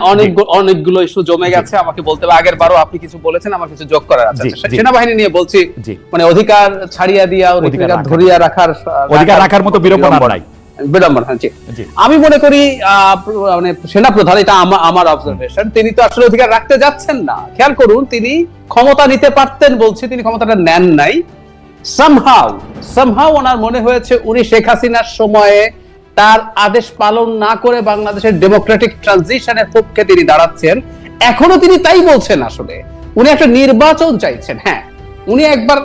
অনেক অনেকগুলো ইস্যু জমে গেছে আমাকে বলতে হবে। আগের বারও আপনি কিছু বলেছেন আমার কিছু যোগ করার আছে। আচ্ছা। সেনাবাহিনী নিয়ে বলছি মানে অধিকার ছাড়িয়া দিয়া অধিকার ধরিয়া রাখার অধিকার রাখার মতো বিড়ম্বনা নাই। বিড়ম্বনা জি। জি। আমি মনে করি মানে সেনা প্রধান এটা আমা- আমার অবজারভেশন তিনি তো আসলে অধিকার রাখতে যাচ্ছেন না। খেয়াল করুন তিনি ক্ষমতা নিতে পারতেন বলছি তিনি ক্ষমতাটা নেন নাই। সামহাউ সামহাউ ওনার মনে হয়েছে উনি শেখ হাসিনার সময়ে তার আদেশ পালন না করে বাংলাদেশের ডেমোক্রেটিক ট্রানজিশনের পক্ষে তিনি দাঁড়াচ্ছেন। এখনও তিনি তাই বলছেন আসলে। উনি একটা নির্বাচন চাইছেন হ্যাঁ। উনি একবার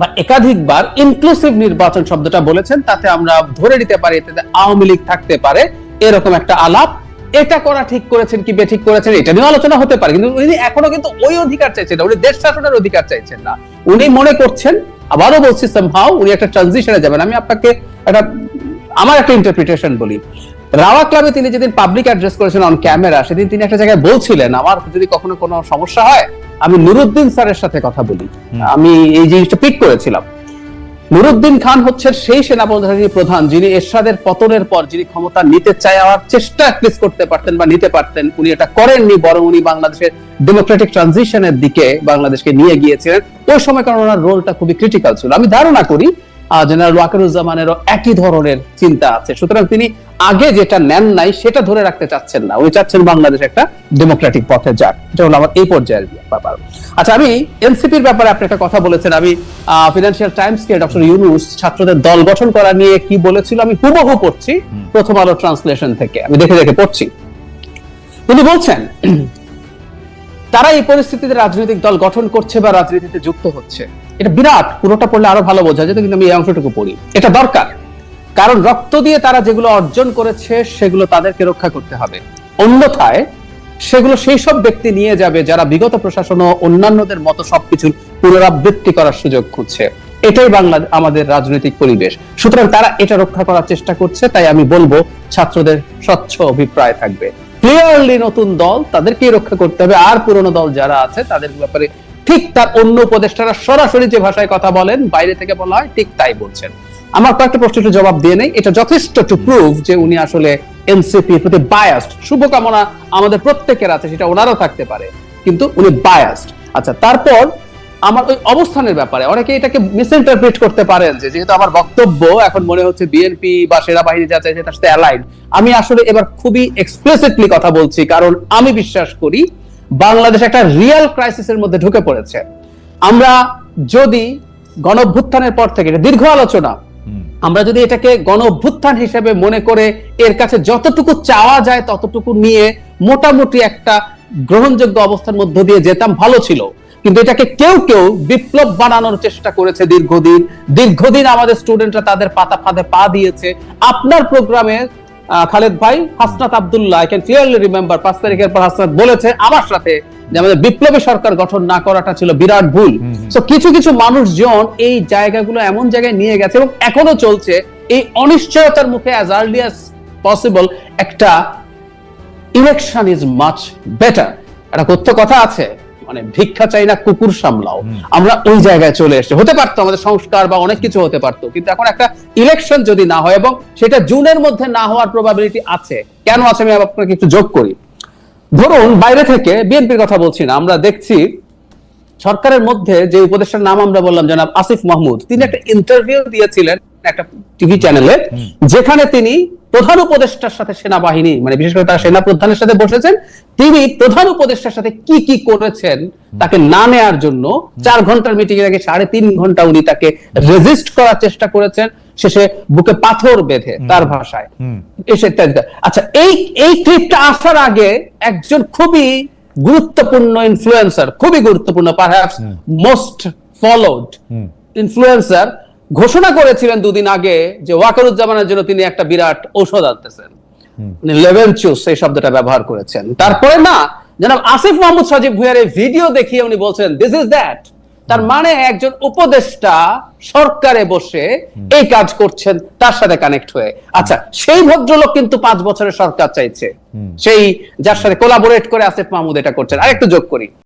বা একাধিকবার ইনক্লুসিভ নির্বাচন শব্দটা বলেছেন, তাতে আমরা ধরে নিতে পারি এতে আওয়ামী লীগ থাকতে পারে, এরকম একটা আলাপ। এটা করা ঠিক করেছেন কি বেঠিক করেছেন, এটা নিয়ে আলোচনা হতে পারে, কিন্তু উনি এখনও কিন্তু ওই অধিকার চাইছেন না, উনি দেশ শাসনের অধিকার চাইছেন না। উনি মনে করছেন, আবারও বলছি সামহাউ উনি একটা ট্রানজিশনে যাবেন। আমি আপনাকে একটা আমার একটা ইন্টারপ্রিটেশন বলি। রাওয়া ক্লাবে তিনি যেদিন পাবলিক অ্যাড্রেস করেছেন অন ক্যামেরা সেদিন তিনি একটা জায়গায় বলছিলেন আমার যদি কখনো কোনো সমস্যা হয় আমি নুরুদ্দিন স্যারের সাথে কথা বলি। আমি এই জিনিসটা পিক করেছিলাম। নুরুদ্দিন খান হচ্ছেন সেই সেনাবাহিনী প্রধান যিনি এরশাদের পতনের পর যিনি ক্ষমতা নিতে চাওয়ার চেষ্টা অ্যাটলিস্ট করতে পারতেন বা নিতে পারতেন উনি এটা করেননি বরং উনি বাংলাদেশের ডেমোক্রেটিক ট্রানজিশনের দিকে বাংলাদেশকে নিয়ে গিয়েছিলেন। ওই সময় কারণ ওনার রোলটা খুবই ক্রিটিক্যাল ছিল। আমি ধারণা করি জেনারেল ওয়াকারুজ্জামানেরও একই ধরনের চিন্তা আছে। সুতরাং তিনি আগে যেটা নেন নাই, সেটা ধরে রাখতে চাচ্ছেন না। উনি চাচ্ছেন বাংলাদেশ একটা ডেমোক্রেটিক পথে যাক। এটা হলো আমার এই পর্যায়ের ব্যাপার। আচ্ছা আমি এনসিপির ব্যাপারে আপনি একটা কথা বলেছেন। আমি ফিনান্সিয়াল টাইমস কে ডক্টর ইউনুস ছাত্রদের দল গঠন করা নিয়ে কি বলেছিল, আমি হুবহু পড়ছি প্রথম আলো ট্রান্সলেশন থেকে। আমি দেখে দেখে পড়ছি। তিনি বলছেন, তারা এই পরিস্থিতিতে রাজনৈতিক দল গঠন করছে বা রাজনীতিতে যুক্ত হচ্ছে। এটা বিরাট পুরোটা পড়লে আরও ভালো বোঝা যেত, কিন্তু আমি এই অংশটুকু পড়ি। এটা দরকার। কারণ রক্ত দিয়ে তারা যেগুলো অর্জন করেছে, সেগুলো তাদেরকে রক্ষা করতে হবে। অন্যথায়, সেগুলো সেই সব ব্যক্তি নিয়ে যাবে যারা বিগত প্রশাসন ও অন্যান্যদের মতো সবকিছুর পুনরাবৃত্তি করার সুযোগ খুঁজছে। এটাই বাংলা, আমাদের রাজনৈতিক পরিবেশ। সুতরাং তারা এটা রক্ষা করার চেষ্টা করছে, তাই আমি বলব, ছাত্রদের স্বচ্ছ অভিপ্রায় থাকবে। ক্লিয়ারলি নতুন দল, তাদেরকেই রক্ষা করতে হবে। আর পুরনো দল যারা আছে, তাদের ব্যাপারে ঠিক তার অন্য উপদেষ্টারা সরাসরি যে ভাষায় কথা বলেন, বাইরে থেকে বলা হয় ঠিক তাই বলছেন। আমার কয়েকটা প্রশ্ন একটু জবাব দিয়ে নেই। এটা যথেষ্ট টু প্রুভ যে উনি আসলে এনসিপি এর প্রতি বায়াসড শুভকামনা আমাদের প্রত্যেকের আছে, সেটা ওনারও থাকতে পারে, কিন্তু উনি বায়াসড আচ্ছা তারপর আমার ওই অবস্থানের ব্যাপারে, অনেকে এটাকে মিস মিসইন্টারপ্রিট করতে পারেন যে যেহেতু আমার বক্তব্য, এখন মনে হচ্ছে বিএনপি বা সেরা বাহিনী যা চাইছে তার সাথে অ্যালাইন আমি আসলে এবার খুবই এক্সপ্লিসিটলি কথা বলছি, কারণ আমি বিশ্বাস করি বাংলাদেশ একটা রিয়েল ক্রাইসিসের মধ্যে ঢুকে পড়েছে। আমরা যদি গণঅভ্যুত্থানের পর থেকে এটা দীর্ঘ আলোচনা আমরা যদি এটাকে গণ অভ্যুত্থান হিসেবে মনে করে এর কাছে যতটুকু চাওয়া যায় ততটুকু নিয়ে মোটামুটি একটা গ্রহণযোগ্য অবস্থার মধ্য দিয়ে যেতাম ভালো ছিল। কিন্তু এটাকে কেউ কেউ বিপ্লব বানানোর চেষ্টা করেছে দীর্ঘদিন। দীর্ঘদিন আমাদের স্টুডেন্টরা তাদের পাতা ফাঁদে পা দিয়েছে। আপনার প্রোগ্রামে খালেদ ভাই Hasnat Abdullah I can clearly remember পাঁচ তারিখের পর হাসনাত বলেছে আমার সাথে যে আমাদের বিপ্লবী সরকার গঠন না করাটা ছিল বিরাট ভুল। তো কিছু কিছু মানুষজন এই জায়গাগুলো এমন জায়গায় নিয়ে গেছে এবং এখনও চলছে এই অনিশ্চয়তার মুখে অ্যাজ আর্লি অ্যাজ পসিবল একটা ইলেকশন ইজ মাচ বেটার একটা কথ্য কথা আছে মানে ভিক্ষা চাই না কুকুর সামলাও। আমরা ওই জায়গায় চলে এসেছি। হতে পারতো আমাদের সংস্কার বা অনেক কিছু হতে পারতো কিন্তু এখন একটা ইলেকশন যদি না হয় এবং সেটা জুনের মধ্যে না হওয়ার প্রবাবিলিটি আছে কেন আছে আমি আপনাকে একটু যোগ করি। ধরুন বাইরে থেকে বিএনপির কথা বলছি না আমরা দেখছি সরকারের মধ্যে যে উপদেষ্টার নাম আমরা বললাম জনাব আসিফ মাহমুদ তিনি একটা ইন্টারভিউ দিয়েছিলেন একটা টিভি চ্যানেলে যেখানে তিনি প্রধান উপদেষ্টার সাথে সেনাবাহিনী মানে বিশেষ করে তার সেনা প্রধানের সাথে বসেছেন তিনি প্রধান উপদেষ্টার সাথে কি কি করেছেন তাকে না নেয়ার জন্য চার ঘণ্টার মিটিং এর আগে সাড়ে তিন ঘণ্টা উনি তাকে রেজিস্ট করার চেষ্টা করেছেন শেষে বুকে পাথর বেঁধে তার ভাষায়। এসে আচ্ছা এই এই ক্লিপটা আসার আগে একজন খুবই গুরুত্বপূর্ণ ইনফ্লুয়েন্সার খুবই গুরুত্বপূর্ণ পারহ্যাপস মোস্ট ফলোড ইনফ্লুয়েন্সার ঘোষণা করেছিলেন দুদিন আগে যে ওয়াকারুজ্জামানের জন্য তিনি একটা বিরাট ঔষধ আনতেছেন। লেভেল চুস এই শব্দটা ব্যবহার করেছেন। তারপরে না জনাব আসিফ মাহমুদ সজীব ভুঁইয়ার ভিডিও দেখিয়ে উনি বলছেন দিস ইজ দ্যাট তার মানে একজন উপদেষ্টা সরকারে বসে এই কাজ করছেন তার সাথে কানেক্ট হয়ে। আচ্ছা সেই ভদ্রলোক কিন্তু পাঁচ বছরের সরকার চাইছে। সেই যার সাথে কোলাবোরেট করে আসিফ মাহমুদ এটা করছেন। আরেকটু যোগ করি।